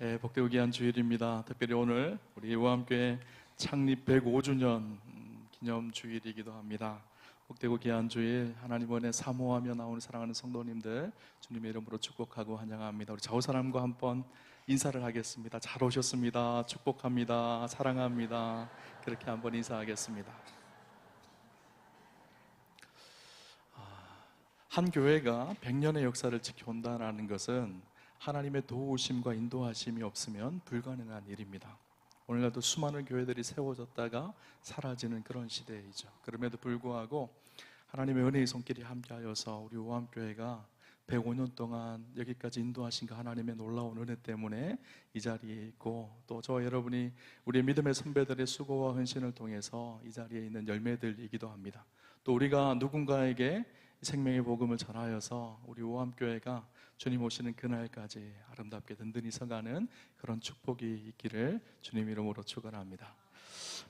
예, 복되고 귀한 주일입니다. 특별히 오늘 우리 우암교회 창립 105주년 기념 주일이기도 합니다. 복되고 귀한 주일 하나님 은혜 사모하며 나오는 사랑하는 성도님들 주님의 이름으로 축복하고 환영합니다. 우리 좌우 사람과 한번 인사를 하겠습니다. 잘 오셨습니다. 축복합니다. 사랑합니다. 그렇게 한번 인사하겠습니다. 아, 한 교회가 100년의 역사를 지켜온다는 것은 하나님의 도우심과 인도하심이 없으면 불가능한 일입니다. 오늘날도 수많은 교회들이 세워졌다가 사라지는 그런 시대이죠. 그럼에도 불구하고 하나님의 은혜의 손길이 함께하여서 우리 오암교회가 105년 동안 여기까지 인도하신 그 하나님의 놀라운 은혜 때문에 이 자리에 있고 또 저와 여러분이 우리 믿음의 선배들의 수고와 헌신을 통해서 이 자리에 있는 열매들이기도 합니다. 또 우리가 누군가에게 생명의 복음을 전하여서 우리 오암교회가 주님 오시는 그날까지 아름답게 든든히 서가는 그런 축복이 있기를 주님 이름으로 축원합니다.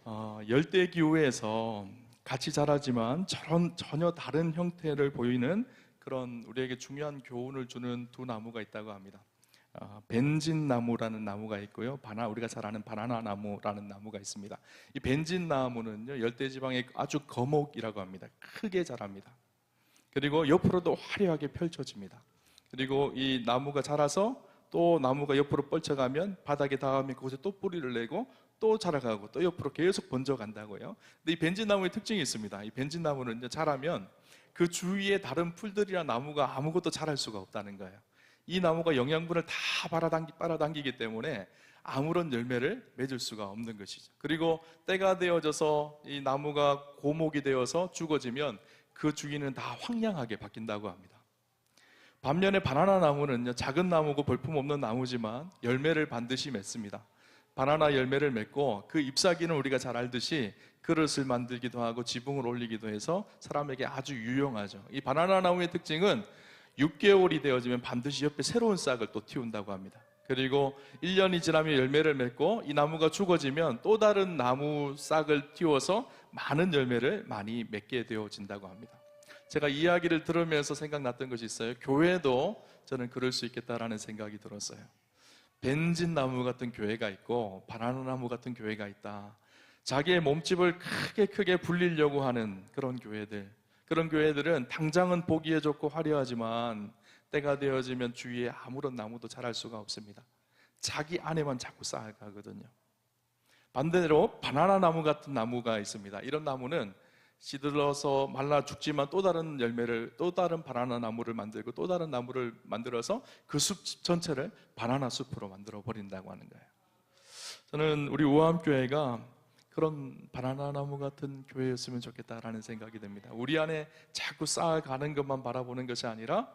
어, 열대 기후에서 같이 자라지만 저런 전혀 다른 형태를 보이는 그런 우리에게 중요한 교훈을 주는 두 나무가 있다고 합니다. 어, 벤진 나무라는 나무가 있고요. 바나 우리가 잘 아는 바나나 나무라는 나무가 있습니다. 이 벤진 나무는요 열대 지방의 아주 거목이라고 합니다. 크게 자랍니다. 그리고 옆으로도 화려하게 펼쳐집니다. 그리고 이 나무가 자라서 또 나무가 옆으로 뻗쳐가면 바닥에 닿으면 그곳에 또 뿌리를 내고 또 자라가고 또 옆으로 계속 번져간다고요. 근데 이 벤진나무의 특징이 있습니다. 이 벤진나무는 자라면 그 주위에 다른 풀들이나 나무가 아무것도 자랄 수가 없다는 거예요. 이 나무가 영양분을 다 빨아당기, 빨아당기기 때문에 아무런 열매를 맺을 수가 없는 것이죠. 그리고 때가 되어져서 이 나무가 고목이 되어서 죽어지면 그 주위는 다 황량하게 바뀐다고 합니다. 반면에 바나나 나무는 작은 나무고 볼품없는 나무지만 열매를 반드시 맺습니다. 바나나 열매를 맺고 그 잎사귀는 우리가 잘 알듯이 그릇을 만들기도 하고 지붕을 올리기도 해서 사람에게 아주 유용하죠. 이 바나나 나무의 특징은 6개월이 되어지면 반드시 옆에 새로운 싹을 또 틔운다고 합니다. 그리고 1년이 지나면 열매를 맺고 이 나무가 죽어지면 또 다른 나무 싹을 틔워서 많은 열매를 많이 맺게 되어진다고 합니다. 제가 이야기를 들으면서 생각났던 것이 있어요. 교회도 저는 그럴 수 있겠다라는 생각이 들었어요. 벤진 나무 같은 교회가 있고 바나나 나무 같은 교회가 있다. 자기의 몸집을 크게 크게 불리려고 하는 그런 교회들. 그런 교회들은 당장은 보기에 좋고 화려하지만 때가 되어지면 주위에 아무런 나무도 자랄 수가 없습니다. 자기 안에만 자꾸 쌓아가거든요. 반대로 바나나 나무 같은 나무가 있습니다. 이런 나무는 시들러서 말라 죽지만 또 다른 열매를 또 다른 바나나 나무를 만들고 또 다른 나무를 만들어서 그 숲 전체를 바나나 숲으로 만들어 버린다고 하는 거예요. 저는 우리 우암 교회가 그런 바나나 나무 같은 교회였으면 좋겠다라는 생각이 듭니다. 우리 안에 자꾸 쌓아가는 것만 바라보는 것이 아니라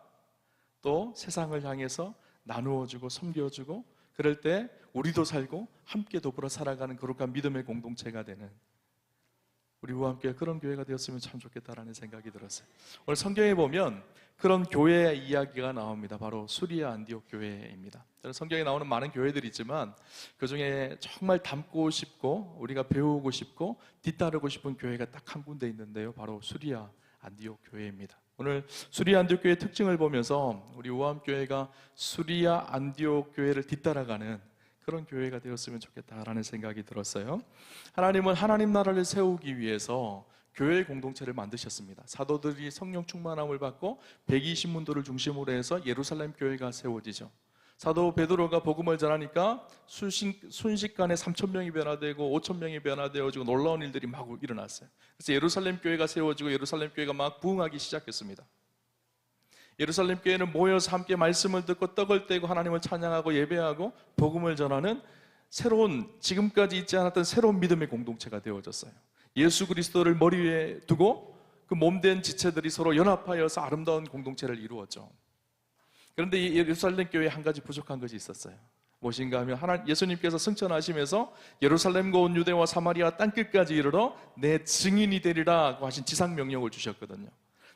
또 세상을 향해서 나누어주고 섬겨주고 그럴 때 우리도 살고 함께 더불어 살아가는 거룩한 믿음의 공동체가 되는 우리 와 함께 그런 교회가 되었으면 참 좋겠다라는 생각이 들었어요. 오늘 성경에 보면 그런 교회 이야기가 나옵니다. 바로 수리아 안디옥 교회입니다. 성경에 나오는 많은 교회들이 있지만 그 중에 정말 닮고 싶고 우리가 배우고 싶고 뒤따르고 싶은 교회가 딱 한 군데 있는데요. 바로 수리아 안디옥 교회입니다. 오늘 수리아 안디옥 교회의 특징을 보면서 우리 우암 교회가 수리아 안디옥 교회를 뒤따라가는 그런 교회가 되었으면 좋겠다라는 생각이 들었어요. 하나님은 하나님 나라를 세우기 위해서 교회 공동체를 만드셨습니다. 사도들이 성령 충만함을 받고 120문도를 중심으로 해서 예루살렘 교회가 세워지죠. 사도 베드로가 복음을 전하니까 순식, 순식간에 3천 명이 변화되고 5천 명이 변화되어지고 놀라운 일들이 마구 일어났어요. 그래서 예루살렘 교회가 세워지고 예루살렘 교회가 막 부흥하기 시작했습니다. 예루살렘 교회는 모여서 함께 말씀을 듣고 떡을 떼고 하나님을 찬양하고 예배하고 복음을 전하는 새로운 지금까지 있지 않았던 새로운 믿음의 공동체가 되어졌어요. 예수 그리스도를 머리 위에 두고 그 몸된 지체들이 서로 연합하여서 아름다운 공동체를 이루었죠. 그런데 이 예루살렘 교회에 한 가지 부족한 것이 있었어요. 무엇인가 하면 하나 예수님께서 승천하시면서 예루살렘과 온 유대와 사마리아 땅끝까지 이르러 내 증인이 되리라고 하신 지상 명령을 주셨거든요.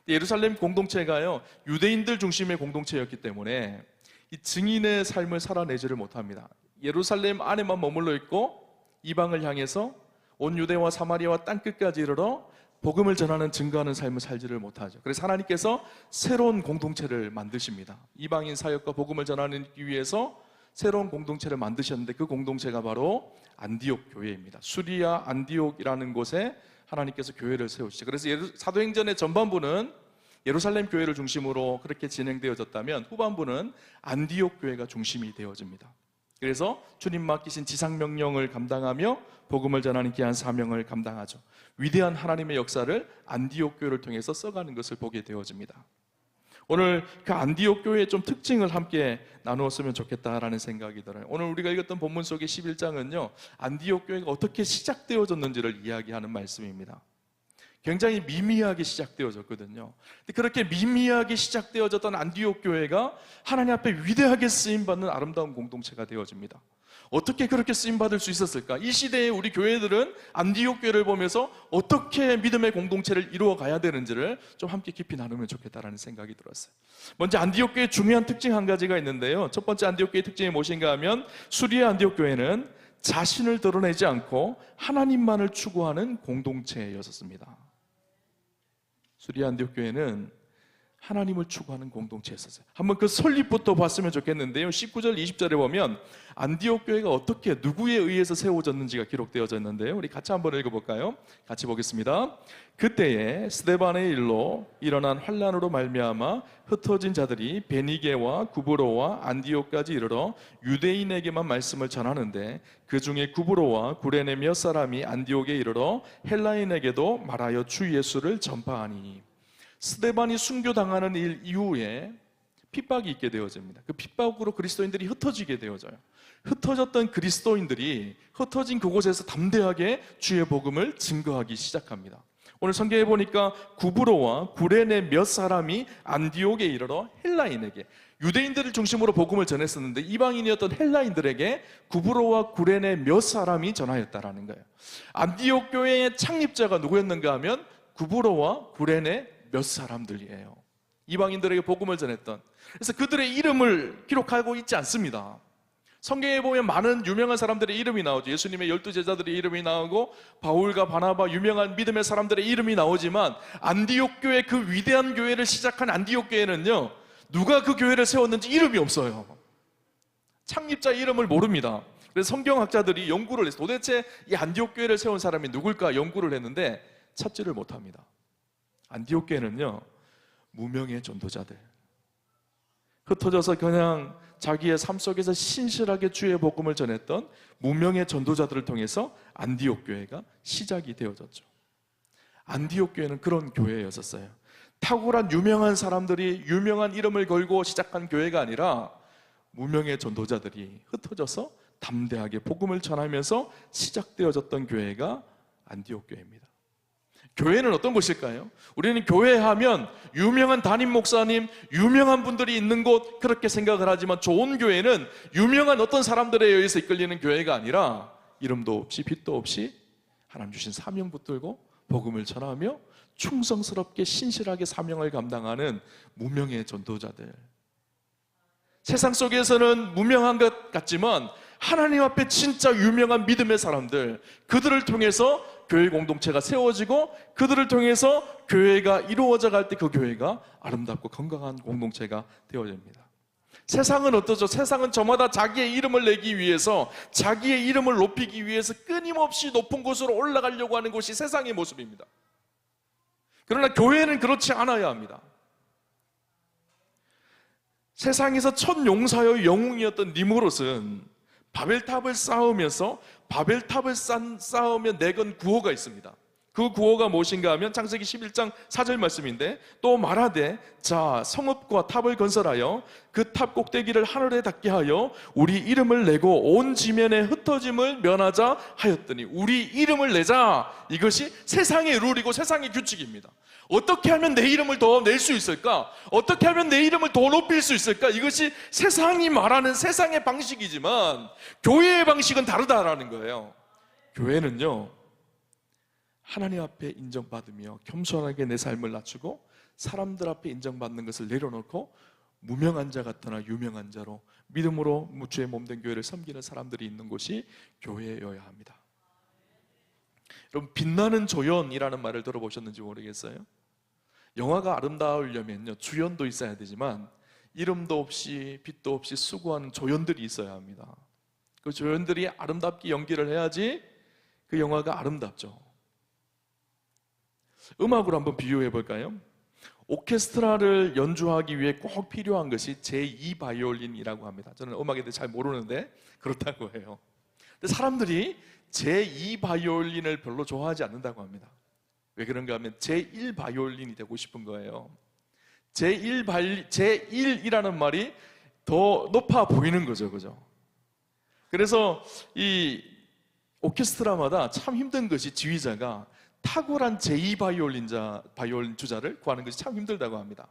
예루살렘 공동체가요, 유대인들 중심의 공동체였기 때문에 이 증인의 삶을 살아내지를 못합니다. 예루살렘 안에만 머물러 있고 이방을 향해서 온 유대와 사마리아와 땅끝까지 이르러 복음을 전하는 증거하는 삶을 살지를 못하죠. 그래서 하나님께서 새로운 공동체를 만드십니다. 이방인 사역과 복음을 전하기 위해서 새로운 공동체를 만드셨는데 그 공동체가 바로 안디옥 교회입니다. 수리아 안디옥이라는 곳에 하나님께서 교회를 세우시죠. 그래서 사도행전의 전반부는 예루살렘 교회를 중심으로 그렇게 진행되어졌다면 후반부는 안디옥 교회가 중심이 되어집니다. 그래서 주님 맡기신 지상 명령을 감당하며 복음을 전하는 귀한 사명을 감당하죠. 위대한 하나님의 역사를 안디옥 교회를 통해서 써가는 것을 보게 되어집니다. 오늘 그 안디옥 교회의 좀 특징을 함께 나누었으면 좋겠다라는 생각이 들어요. 오늘 우리가 읽었던 본문 속의 11장은요. 안디옥 교회가 어떻게 시작되어졌는지를 이야기하는 말씀입니다. 굉장히 미미하게 시작되어졌거든요. 그렇게 미미하게 시작되어졌던 안디옥 교회가 하나님 앞에 위대하게 쓰임 받는 아름다운 공동체가 되어집니다. 어떻게 그렇게 쓰임 받을 수 있었을까? 이 시대에 우리 교회들은 안디옥 교회를 보면서 어떻게 믿음의 공동체를 이루어 가야 되는지를 좀 함께 깊이 나누면 좋겠다라는 생각이 들었어요. 먼저 안디옥 교회의 중요한 특징 한 가지가 있는데요. 첫 번째 안디옥 교회의 특징이 무엇인가 하면 수리의 안디옥 교회는 자신을 드러내지 않고 하나님만을 추구하는 공동체였었습니다. 수리 안디옥 교회는 하나님을 추구하는 공동체였었어요. 한번 그 설립부터 봤으면 좋겠는데요. 19절, 20절에 보면 안디옥 교회가 어떻게 누구에 의해서 세워졌는지가 기록되어져 있는데요. 우리 같이 한번 읽어볼까요? 같이 보겠습니다. 그때에 스데반의 일로 일어난 환란으로 말미암아 흩어진 자들이 베니게와 구브로와 안디옥까지 이르러 유대인에게만 말씀을 전하는데 그 중에 구브로와 구레네 몇 사람이 안디옥에 이르러 헬라인에게도 말하여 주 예수를 전파하니 스데반이 순교당하는 일 이후에 핍박이 있게 되어집니다. 그 핍박으로 그리스도인들이 흩어지게 되어져요. 흩어졌던 그리스도인들이 흩어진 그곳에서 담대하게 주의 복음을 증거하기 시작합니다. 오늘 성경에 보니까 구브로와 구레네 몇 사람이 안디옥에 이르러 헬라인에게 유대인들을 중심으로 복음을 전했었는데 이방인이었던 헬라인들에게 구브로와 구레네 몇 사람이 전하였다라는 거예요. 안디옥 교회의 창립자가 누구였는가 하면 구브로와 구레네 몇 사람들이에요. 이방인들에게 복음을 전했던. 그래서 그들의 이름을 기록하고 있지 않습니다. 성경에 보면 많은 유명한 사람들의 이름이 나오죠. 예수님의 열두 제자들의 이름이 나오고 바울과 바나바 유명한 믿음의 사람들의 이름이 나오지만 안디옥 교회 그 위대한 교회를 시작한 안디옥 교회는요. 누가 그 교회를 세웠는지 이름이 없어요. 창립자 이름을 모릅니다. 그래서 성경학자들이 연구를 해서 도대체 이 안디옥 교회를 세운 사람이 누굴까 연구를 했는데 찾지를 못합니다. 안디옥 교회는요. 무명의 전도자들 흩어져서 그냥 자기의 삶 속에서 신실하게 주의 복음을 전했던 무명의 전도자들을 통해서 안디옥 교회가 시작이 되어졌죠. 안디옥 교회는 그런 교회였었어요. 탁월한 유명한 사람들이 유명한 이름을 걸고 시작한 교회가 아니라 무명의 전도자들이 흩어져서 담대하게 복음을 전하면서 시작되어졌던 교회가 안디옥 교회입니다. 교회는 어떤 곳일까요? 우리는 교회 하면 유명한 담임 목사님, 유명한 분들이 있는 곳 그렇게 생각을 하지만 좋은 교회는 유명한 어떤 사람들에 의해서 이끌리는 교회가 아니라 이름도 없이 빛도 없이 하나님 주신 사명 붙들고 복음을 전하며 충성스럽게 신실하게 사명을 감당하는 무명의 전도자들. 세상 속에서는 무명한 것 같지만 하나님 앞에 진짜 유명한 믿음의 사람들, 그들을 통해서 교회 공동체가 세워지고 그들을 통해서 교회가 이루어져 갈 때 그 교회가 아름답고 건강한 공동체가 되어집니다. 세상은 어떠죠? 세상은 저마다 자기의 이름을 내기 위해서 자기의 이름을 높이기 위해서 끊임없이 높은 곳으로 올라가려고 하는 것이 세상의 모습입니다. 그러나 교회는 그렇지 않아야 합니다. 세상에서 첫 용사의 영웅이었던 니무롯은 바벨탑을 쌓으면서 바벨탑을 쌓, 쌓으면 내건 구호가 있습니다. 그 구호가 무엇인가 하면 창세기 11장 4절 말씀인데 또 말하되 자 성읍과 탑을 건설하여 그 탑 꼭대기를 하늘에 닿게 하여 우리 이름을 내고 온 지면에 흩어짐을 면하자 하였더니 우리 이름을 내자 이것이 세상의 룰이고 세상의 규칙입니다. 어떻게 하면 내 이름을 더 낼 수 있을까? 어떻게 하면 내 이름을 더 높일 수 있을까? 이것이 세상이 말하는 세상의 방식이지만 교회의 방식은 다르다라는 거예요. 교회는요. 하나님 앞에 인정받으며 겸손하게 내 삶을 낮추고 사람들 앞에 인정받는 것을 내려놓고 무명한 자 같으나 유명한 자로 믿음으로 주의 몸된 교회를 섬기는 사람들이 있는 곳이 교회여야 합니다. 여러분 빛나는 조연이라는 말을 들어보셨는지 모르겠어요. 영화가 아름다우려면요 주연도 있어야 되지만 이름도 없이 빛도 없이 수고하는 조연들이 있어야 합니다. 그 조연들이 아름답게 연기를 해야지 그 영화가 아름답죠. 음악으로 한번 비유해 볼까요? 오케스트라를 연주하기 위해 꼭 필요한 것이 제2 바이올린이라고 합니다. 저는 음악에 대해 잘 모르는데 그렇다고 해요. 근데 사람들이 제2 바이올린을 별로 좋아하지 않는다고 합니다. 왜 그런가 하면 제1 바이올린이 되고 싶은 거예요. 제1 바이 제1이라는 말이 더 높아 보이는 거죠. 그죠? 그래서 이 오케스트라마다 참 힘든 것이 지휘자가 탁월한 제2 바이올린자 바이올린 주자를 구하는 것이 참 힘들다고 합니다.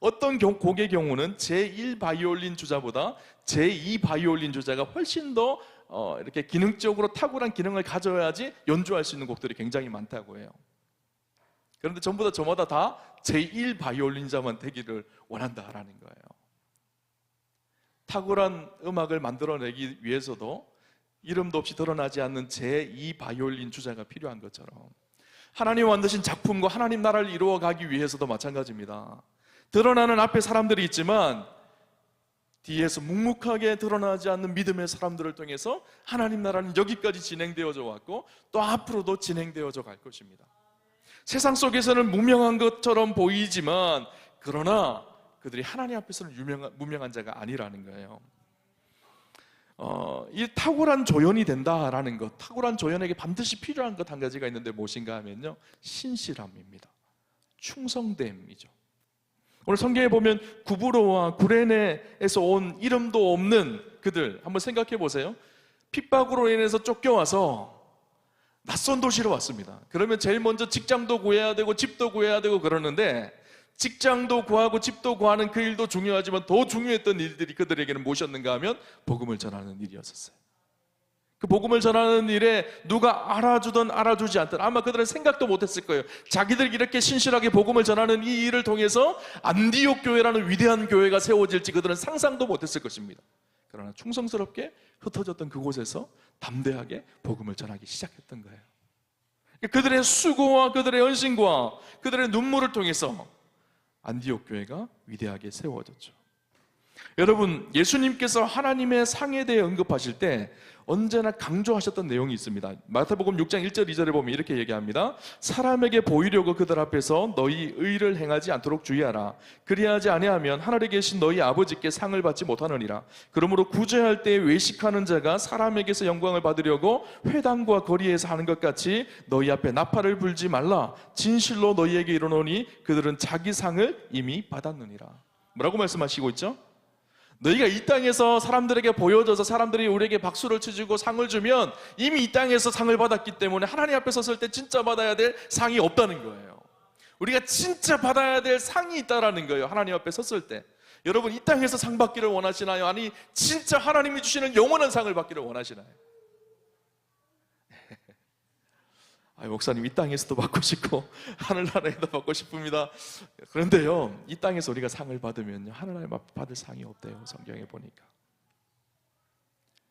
어떤 경- 곡의 경우는 제1 바이올린 주자보다 제2 바이올린 주자가 훨씬 더 어, 이렇게 기능적으로 탁월한 기능을 가져야지 연주할 수 있는 곡들이 굉장히 많다고 해요. 그런데 전부 다 저마다 다 제1 바이올린자만 되기를 원한다라는 거예요. 탁월한 음악을 만들어내기 위해서도 이름도 없이 드러나지 않는 제2 바이올린 주자가 필요한 것처럼 하나님 만드신 작품과 하나님 나라를 이루어가기 위해서도 마찬가지입니다. 드러나는 앞에 사람들이 있지만 뒤에서 묵묵하게 드러나지 않는 믿음의 사람들을 통해서 하나님 나라는 여기까지 진행되어져 왔고 또 앞으로도 진행되어져 갈 것입니다. 세상 속에서는 무명한 것처럼 보이지만 그러나 그들이 하나님 앞에서는 유명한, 무명한 자가 아니라는 거예요. 어, 이 탁월한 조연이 된다라는 것, 탁월한 조연에게 반드시 필요한 것 한 가지가 있는데 무엇인가 하면요, 신실함입니다. 충성됨이죠. 오늘 성경에 보면 구브로와 구레네에서 온 이름도 없는 그들 한번 생각해 보세요. 핍박으로 인해서 쫓겨와서 낯선 도시로 왔습니다. 그러면 제일 먼저 직장도 구해야 되고 집도 구해야 되고 그러는데 직장도 구하고 집도 구하는 그 일도 중요하지만 더 중요했던 일들이 그들에게는 무엇이었는가 하면 복음을 전하는 일이었었어요. 그 복음을 전하는 일에 누가 알아주든 알아주지 않든 아마 그들은 생각도 못했을 거예요. 자기들이 이렇게 신실하게 복음을 전하는 이 일을 통해서 안디옥 교회라는 위대한 교회가 세워질지 그들은 상상도 못했을 것입니다. 그러나 충성스럽게 흩어졌던 그곳에서 담대하게 복음을 전하기 시작했던 거예요. 그들의 수고와 그들의 헌신과 그들의 눈물을 통해서 안디옥 교회가 위대하게 세워졌죠. 여러분, 예수님께서 하나님의 상에 대해 언급하실 때 언제나 강조하셨던 내용이 있습니다. 마태복음 6장 1절 2절에 보면 이렇게 얘기합니다. 사람에게 보이려고 그들 앞에서 너희 의를 행하지 않도록 주의하라. 그리하지 아니하면 하늘에 계신 너희 아버지께 상을 받지 못하느니라. 그러므로 구제할 때 외식하는 자가 사람에게서 영광을 받으려고 회당과 거리에서 하는 것 같이 너희 앞에 나팔을 불지 말라. 진실로 너희에게 이르노니 그들은 자기 상을 이미 받았느니라. 뭐라고 말씀하시고 있죠? 너희가 이 땅에서 사람들에게 보여져서 사람들이 우리에게 박수를 치주고 상을 주면 이미 이 땅에서 상을 받았기 때문에 하나님 앞에 섰을 때 진짜 받아야 될 상이 없다는 거예요. 우리가 진짜 받아야 될 상이 있다라는 거예요. 하나님 앞에 섰을 때. 여러분 이 땅에서 상 받기를 원하시나요? 아니 진짜 하나님이 주시는 영원한 상을 받기를 원하시나요? 아, 목사님 이 땅에서도 받고 싶고 하늘나라에도 받고 싶습니다. 그런데요, 이 땅에서 우리가 상을 받으면 하늘나라에 받을 상이 없대요. 성경에 보니까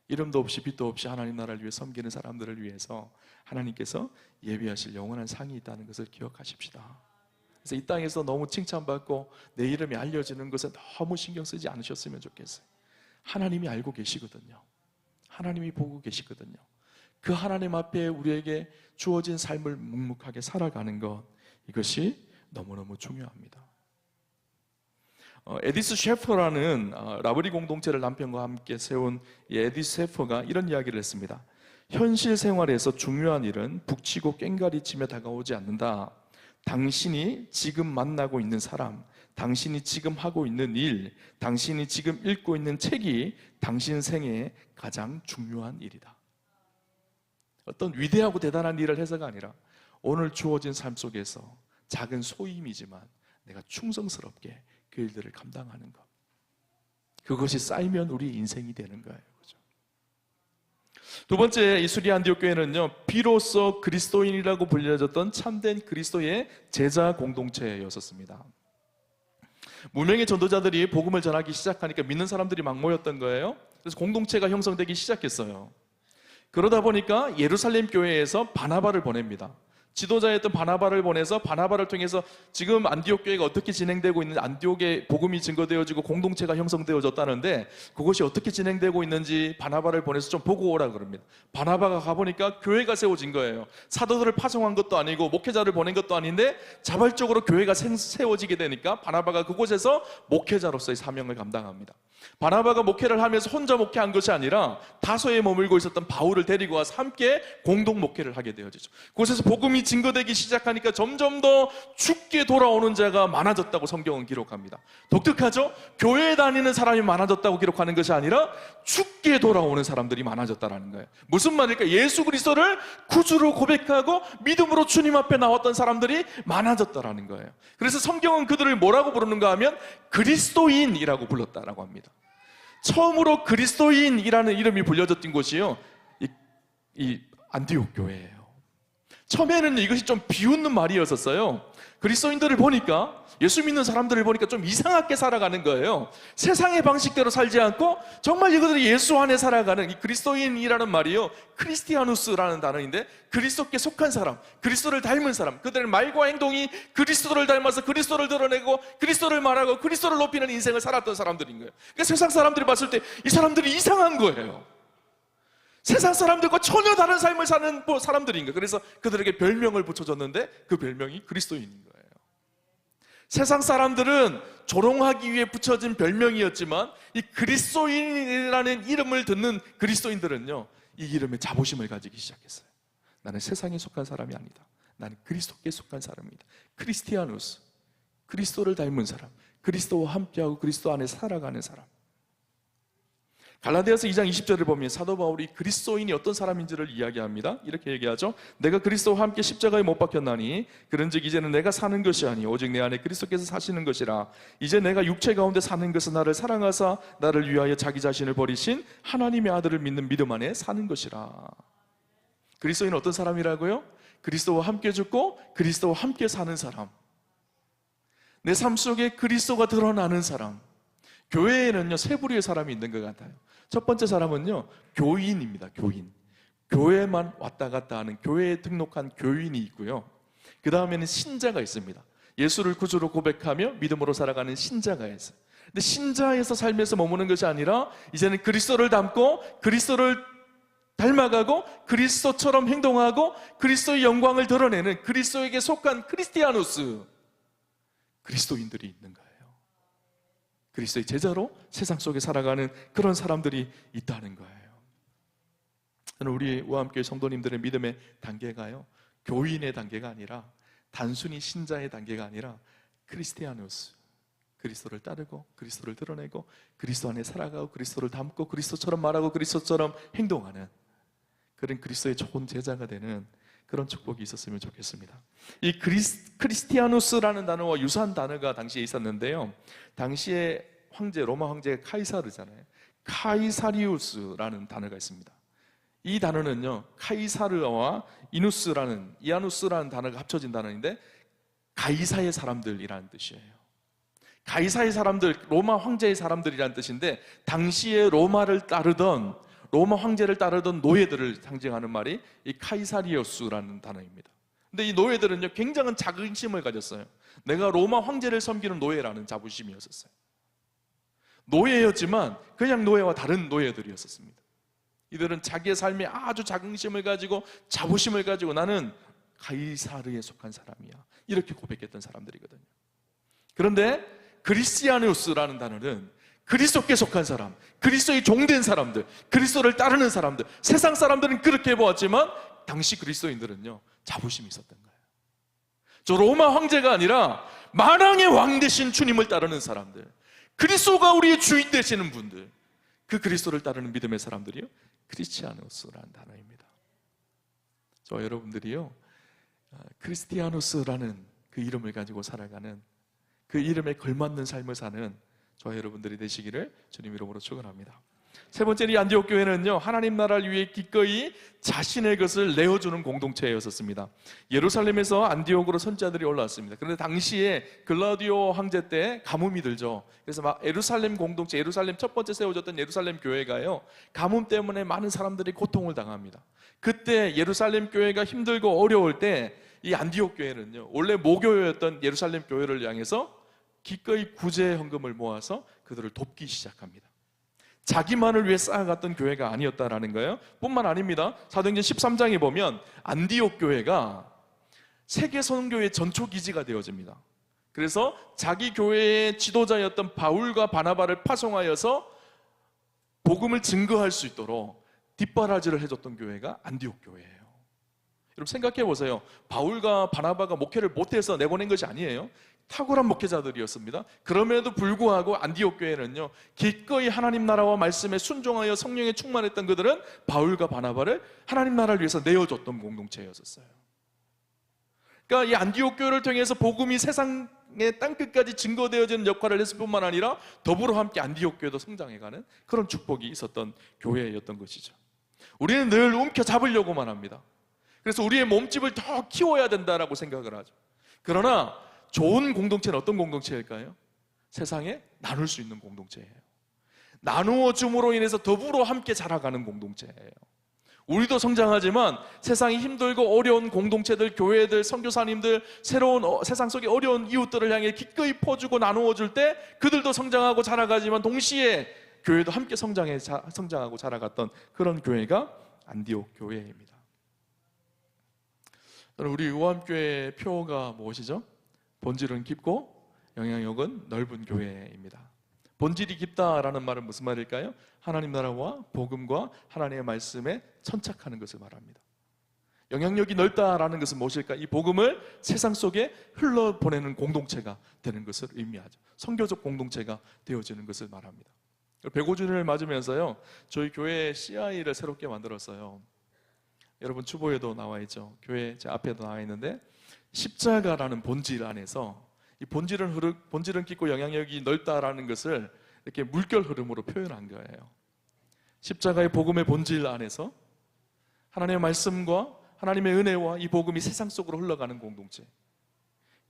이름도 없이 빛도 없이 하나님 나라를 위해 섬기는 사람들을 위해서 하나님께서 예비하실 영원한 상이 있다는 것을 기억하십시다. 그래서 이 땅에서 너무 칭찬받고 내 이름이 알려지는 것에 너무 신경 쓰지 않으셨으면 좋겠어요. 하나님이 알고 계시거든요. 하나님이 보고 계시거든요. 그 하나님 앞에 우리에게 주어진 삶을 묵묵하게 살아가는 것 이것이 너무너무 중요합니다. 어, 에디스 셰퍼라는 어, 라브리 공동체를 남편과 함께 세운 이 에디스 셰퍼가 이런 이야기를 했습니다. 현실 생활에서 중요한 일은 북치고 꽹가리치며 다가오지 않는다. 당신이 지금 만나고 있는 사람, 당신이 지금 하고 있는 일, 당신이 지금 읽고 있는 책이 당신 생애의 가장 중요한 일이다. 어떤 위대하고 대단한 일을 해서가 아니라 오늘 주어진 삶 속에서 작은 소임이지만 내가 충성스럽게 그 일들을 감당하는 것. 그것이 쌓이면 우리 인생이 되는 거예요. 그죠? 두 번째 이 수리 안디옥 교회는요. 비로소 그리스도인이라고 불려졌던 참된 그리스도의 제자 공동체였었습니다. 무명의 전도자들이 복음을 전하기 시작하니까 믿는 사람들이 막 모였던 거예요. 그래서 공동체가 형성되기 시작했어요. 그러다 보니까 예루살렘 교회에서 바나바를 보냅니다. 지도자였던 바나바를 보내서 바나바를 통해서 지금 안디옥 교회가 어떻게 진행되고 있는지 안디옥의 복음이 증거되어지고 공동체가 형성되어졌다는데 그것이 어떻게 진행되고 있는지 바나바를 보내서 좀 보고 오라 그럽니다. 바나바가 가보니까 교회가 세워진 거예요. 사도들을 파송한 것도 아니고 목회자를 보낸 것도 아닌데 자발적으로 교회가 생- 세워지게 되니까 바나바가 그곳에서 목회자로서의 사명을 감당합니다. 바나바가 목회를 하면서 혼자 목회한 것이 아니라 다소에 머물고 있었던 바울을 데리고 와서 함께 공동 목회를 하게 되어지죠. 그곳에서 복음이 증거되기 시작하니까 점점 더 죽게 돌아오는 자가 많아졌다고 성경은 기록합니다. 독특하죠? 교회에 다니는 사람이 많아졌다고 기록하는 것이 아니라 죽게 돌아오는 사람들이 많아졌다라는 거예요. 무슨 말일까? 예수 그리스도를 구주로 고백하고 믿음으로 주님 앞에 나왔던 사람들이 많아졌다라는 거예요. 그래서 성경은 그들을 뭐라고 부르는가 하면 그리스도인이라고 불렀다라고 합니다. 처음으로 그리스도인이라는 이름이 불려졌던 곳이요. 이, 이 안디옥 교회예요. 처음에는 이것이 좀 비웃는 말이었었어요. 그리스도인들을 보니까 예수 믿는 사람들을 보니까 좀 이상하게 살아가는 거예요. 세상의 방식대로 살지 않고 정말 이것들이 예수 안에 살아가는 이 그리스도인이라는 말이요. 크리스티아누스라는 단어인데 그리스도께 속한 사람, 그리스도를 닮은 사람, 그들의 말과 행동이 그리스도를 닮아서 그리스도를 드러내고 그리스도를 말하고 그리스도를 높이는 인생을 살았던 사람들인 거예요. 그러니까 세상 사람들이 봤을 때 이 사람들이 이상한 거예요. 세상 사람들과 전혀 다른 삶을 사는 뭐 사람들인 거예요. 그래서 그들에게 별명을 붙여줬는데 그 별명이 그리스도인인 거예요. 세상 사람들은 조롱하기 위해 붙여진 별명이었지만 이 그리스도인이라는 이름을 듣는 그리스도인들은요 이 이름에 자부심을 가지기 시작했어요. 나는 세상에 속한 사람이 아니다. 나는 그리스도께 속한 사람이다. 크리스티아누스, 그리스도를 닮은 사람, 그리스도와 함께하고 그리스도 안에 살아가는 사람. 갈라디아서 2장 20절을 보면 사도 바울이 그리스도인이 어떤 사람인지를 이야기합니다. 이렇게 얘기하죠. 내가 그리스도와 함께 십자가에 못 박혔나니 그런즉 이제는 내가 사는 것이 아니 오직 내 안에 그리스도께서 사시는 것이라. 이제 내가 육체 가운데 사는 것은 나를 사랑하사 나를 위하여 자기 자신을 버리신 하나님의 아들을 믿는 믿음 안에 사는 것이라. 그리스도인은 어떤 사람이라고요? 그리스도와 함께 죽고 그리스도와 함께 사는 사람. 내 삶 속에 그리스도가 드러나는 사람. 교회에는요 세 부류의 사람이 있는 것 같아요. 첫 번째 사람은요 교인입니다. 교인. 교회만 왔다 갔다 하는 교회에 등록한 교인이 있고요. 그 다음에는 신자가 있습니다. 예수를 구주로 고백하며 믿음으로 살아가는 신자가 있어요. 근데 신자에서 삶에서 머무는 것이 아니라 이제는 그리스도를 닮고 그리스도를 닮아가고 그리스도처럼 행동하고 그리스도의 영광을 드러내는 그리스도에게 속한 크리스티아누스 그리스도인들이 있는 거예요. 그리스도의 제자로 세상 속에 살아가는 그런 사람들이 있다는 거예요. 저는 우리와 함께 성도님들의 믿음의 단계가요. 교인의 단계가 아니라 단순히 신자의 단계가 아니라 크리스티아누스 그리스도를 따르고 그리스도를 드러내고 그리스도 안에 살아가고 그리스도를 닮고 그리스도처럼 말하고 그리스도처럼 행동하는 그런 그리스도의 좋은 제자가 되는 그런 축복이 있었으면 좋겠습니다. 이 그리스, 크리스티아누스라는 단어와 유사한 단어가 당시에 있었는데요. 당시에 황제 로마 황제 카이사르잖아요. 카이사리우스라는 단어가 있습니다. 이 단어는요. 카이사르와 이누스라는 이아누스라는 단어가 합쳐진 단어인데 가이사의 사람들이라는 뜻이에요. 가이사의 사람들, 로마 황제의 사람들이라는 뜻인데 당시에 로마를 따르던 로마 황제를 따르던 노예들을 상징하는 말이 이 카이사리오스라는 단어입니다. 근데 이 노예들은요 굉장한 자긍심을 가졌어요. 내가 로마 황제를 섬기는 노예라는 자부심이었었어요. 노예였지만 그냥 노예와 다른 노예들이었었습니다. 이들은 자기의 삶에 아주 자긍심을 가지고 자부심을 가지고 나는 가이사르에 속한 사람이야. 이렇게 고백했던 사람들이거든요. 그런데 그리스티아누스라는 단어는 그리스도께 속한 사람, 그리스도의 종된 사람들, 그리스도를 따르는 사람들, 세상 사람들은 그렇게 보았지만 당시 그리스도인들은요 자부심이 있었던 거예요. 저 로마 황제가 아니라 만왕의 왕 되신 주님을 따르는 사람들, 그리스도가 우리의 주인 되시는 분들, 그 그리스도를 따르는 믿음의 사람들이요 크리스티아누스라는 단어입니다. 저 여러분들이요 아, 크리스티아누스라는 그 이름을 가지고 살아가는 그 이름에 걸맞는 삶을 사는 저 여러분들이 되시기를 주님 이름으로 축원합니다. 세 번째는 이 안디옥 교회는요 하나님 나라를 위해 기꺼이 자신의 것을 내어주는 공동체였었습니다. 예루살렘에서 안디옥으로 선자들이 올라왔습니다. 그런데 당시에 글라디오 황제 때 가뭄이 들죠. 그래서 막 예루살렘 공동체, 예루살렘 첫 번째 세워졌던 예루살렘 교회가요 가뭄 때문에 많은 사람들이 고통을 당합니다. 그때 예루살렘 교회가 힘들고 어려울 때 이 안디옥 교회는요 원래 모교회였던 예루살렘 교회를 향해서 기꺼이 구제 헌금을 모아서 그들을 돕기 시작합니다. 자기만을 위해 쌓아갔던 교회가 아니었다라는 거예요. 뿐만 아닙니다. 사도행전 13장에 보면 안디옥 교회가 세계 선교의 전초 기지가 되어집니다. 그래서 자기 교회의 지도자였던 바울과 바나바를 파송하여서 복음을 증거할 수 있도록 뒷바라지를 해줬던 교회가 안디옥 교회예요. 여러분 생각해 보세요. 바울과 바나바가 목회를 못해서 내보낸 것이 아니에요. 탁월한 목회자들이었습니다. 그럼에도 불구하고 안디옥 교회는요, 기꺼이 하나님 나라와 말씀에 순종하여 성령에 충만했던 그들은 바울과 바나바를 하나님 나라를 위해서 내어줬던 공동체였었어요. 그러니까 이 안디옥 교회를 통해서 복음이 세상의 땅끝까지 증거되어지는 역할을 했을 뿐만 아니라 더불어 함께 안디옥 교회도 성장해가는 그런 축복이 있었던 교회였던 것이죠. 우리는 늘 움켜 잡으려고만 합니다. 그래서 우리의 몸집을 더 키워야 된다라고 생각을 하죠. 그러나 좋은 공동체는 어떤 공동체일까요? 세상에 나눌 수 있는 공동체예요. 나누어 줌으로 인해서 더불어 함께 자라가는 공동체예요. 우리도 성장하지만 세상이 힘들고 어려운 공동체들, 교회들, 선교사님들, 새로운 어, 세상 속의 어려운 이웃들을 향해 기꺼이 퍼주고 나누어 줄 때 그들도 성장하고 자라가지만 동시에 교회도 함께 성장해 자, 성장하고 자라갔던 그런 교회가 안디옥 교회입니다. 우리 우암교회의 표가 무엇이죠? 본질은 깊고 영향력은 넓은 교회입니다. 본질이 깊다라는 말은 무슨 말일까요? 하나님 나라와 복음과 하나님의 말씀에 천착하는 것을 말합니다. 영향력이 넓다라는 것은 무엇일까? 이 복음을 세상 속에 흘러보내는 공동체가 되는 것을 의미하죠. 성교적 공동체가 되어지는 것을 말합니다. 105주년을 맞으면서요, 저희 교회 CI를 새롭게 만들었어요. 여러분 추보에도 나와 있죠. 교회 제 앞에도 나와 있는데 십자가라는 본질 안에서 이 본질은 흐르, 본질은 깊고 영향력이 넓다라는 것을 이렇게 물결 흐름으로 표현한 거예요. 십자가의 복음의 본질 안에서 하나님의 말씀과 하나님의 은혜와 이 복음이 세상 속으로 흘러가는 공동체.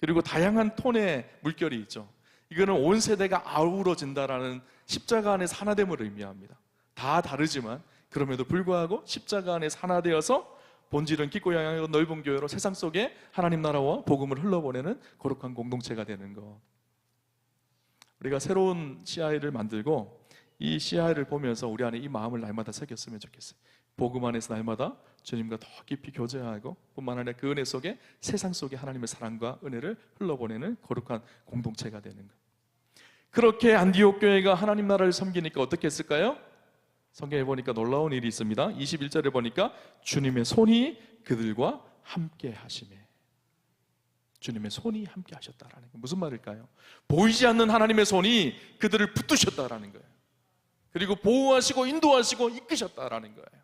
그리고 다양한 톤의 물결이 있죠. 이거는 온 세대가 아우러진다라는 십자가 안에서 하나됨을 의미합니다. 다 다르지만 그럼에도 불구하고 십자가 안에서 하나 되어서 본질은 깊고 영향력 넓은 교회로 세상 속에 하나님 나라와 복음을 흘러보내는 거룩한 공동체가 되는 것. 우리가 새로운 CI를 만들고 이 CI를 보면서 우리 안에 이 마음을 날마다 새겼으면 좋겠어요. 복음 안에서 날마다 주님과 더 깊이 교제하고 뿐만 아니라 그 은혜 속에 세상 속에 하나님의 사랑과 은혜를 흘러보내는 거룩한 공동체가 되는 것. 그렇게 안디옥 교회가 하나님 나라를 섬기니까 어떻게 했을까요? 성경에 보니까 놀라운 일이 있습니다. 21절에 보니까 주님의 손이 그들과 함께 하심에 주님의 손이 함께 하셨다라는 게 무슨 말일까요? 보이지 않는 하나님의 손이 그들을 붙드셨다라는 거예요. 그리고 보호하시고 인도하시고 이끄셨다라는 거예요.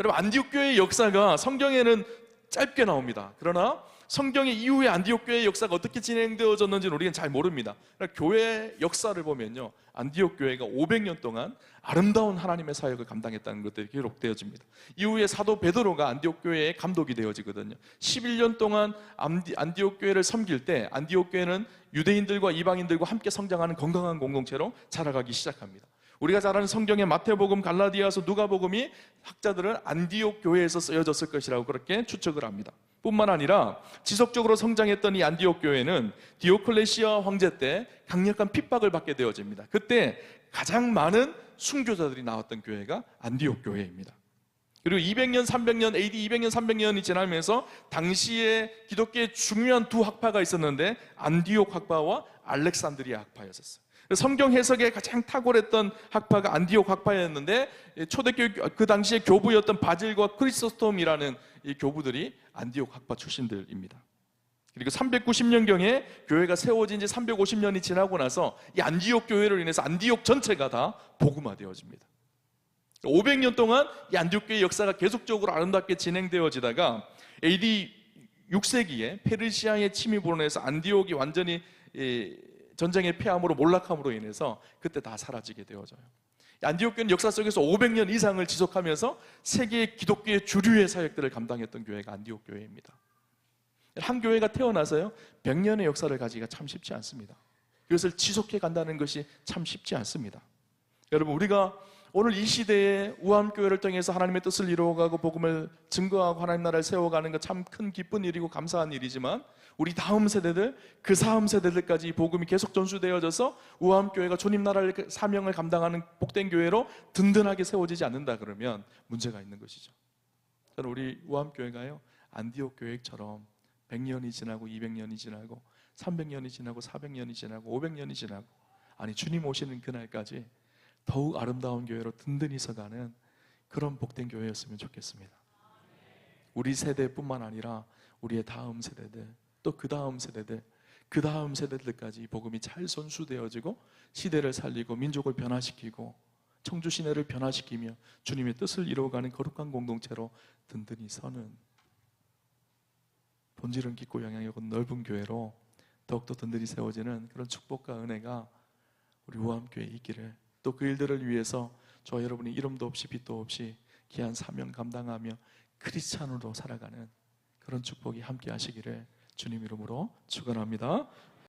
여러분 안디옥 교회의 역사가 성경에는 짧게 나옵니다. 그러나 성경의 이후에 안디옥 교회의 역사가 어떻게 진행되어졌는지는 우리는 잘 모릅니다. 교회 역사를 보면요. 안디옥 교회가 500년 동안 아름다운 하나님의 사역을 감당했다는 것들이 기록되어집니다. 이후에 사도 베드로가 안디옥 교회의 감독이 되어지거든요. 11년 동안 안디옥 교회를 섬길 때 안디옥 교회는 유대인들과 이방인들과 함께 성장하는 건강한 공동체로 자라가기 시작합니다. 우리가 잘 아는 성경의 마태복음, 갈라디아서, 누가복음이 학자들은 안디옥 교회에서 쓰여졌을 것이라고 그렇게 추측을 합니다. 뿐만 아니라 지속적으로 성장했던 이 안디옥 교회는 디오클레시아 황제 때 강력한 핍박을 받게 되어집니다. 그때 가장 많은 순교자들이 나왔던 교회가 안디옥 교회입니다. 그리고 200년, 300년, AD 200년, 300년이 지나면서 당시에 기독교의 중요한 두 학파가 있었는데 안디옥 학파와 알렉산드리아 학파였었어요. 성경 해석에 가장 탁월했던 학파가 안디옥 학파였는데 초대교회 그 당시에 교부였던 바질과 크리스토톰이라는 이 교부들이 안디옥 학파 출신들입니다. 그리고 390년경에 교회가 세워진 지 350년이 지나고 나서 이 안디옥 교회를 인해서 안디옥 전체가 다 복음화되어집니다. 500년 동안 이 안디옥 교회 역사가 계속적으로 아름답게 진행되어지다가 AD 6세기에 페르시아의 침입으로 인해서 안디옥이 완전히 전쟁의 패함으로 몰락함으로 인해서 그때 다 사라지게 되어져요. 안디옥 교회는 역사 속에서 500년 이상을 지속하면서 세계 기독교의 주류의 사역들을 감당했던 교회가 안디옥 교회입니다. 한 교회가 태어나서요 100년의 역사를 가지기가 참 쉽지 않습니다. 그것을 지속해 간다는 것이 참 쉽지 않습니다. 여러분 우리가 오늘 이 시대에 우암교회를 통해서 하나님의 뜻을 이루어가고 복음을 증거하고 하나님 나라를 세워가는 것 참 큰 기쁜 일이고 감사한 일이지만 우리 다음 세대들 그 다음 세대들까지 이 복음이 계속 전수되어져서 우암 교회가 주님 나라를 그 사명을 감당하는 복된 교회로 든든하게 세워지지 않는다 그러면 문제가 있는 것이죠. 저는 우리 우암 교회가요 안디옥 교회처럼 100년이 지나고 200년이 지나고 300년이 지나고 400년이 지나고 500년이 지나고 아니 주님 오시는 그날까지 더욱 아름다운 교회로 든든히 서가는 그런 복된 교회였으면 좋겠습니다. 우리 세대뿐만 아니라 우리의 다음 세대들 또 그 다음 세대들 그 다음 세대들까지 이 복음이 잘 손수되어지고 시대를 살리고 민족을 변화시키고 청주 시내를 변화시키며 주님의 뜻을 이루어가는 거룩한 공동체로 든든히 서는 본질은 깊고 영향력은 넓은 교회로 더욱더 든든히 세워지는 그런 축복과 은혜가 우리 우암교회에 있기를 또 그 일들을 위해서 저 여러분이 이름도 없이 빛도 없이 귀한 사명 감당하며 크리스찬으로 살아가는 그런 축복이 함께 하시기를 주님 이름으로 축원합니다.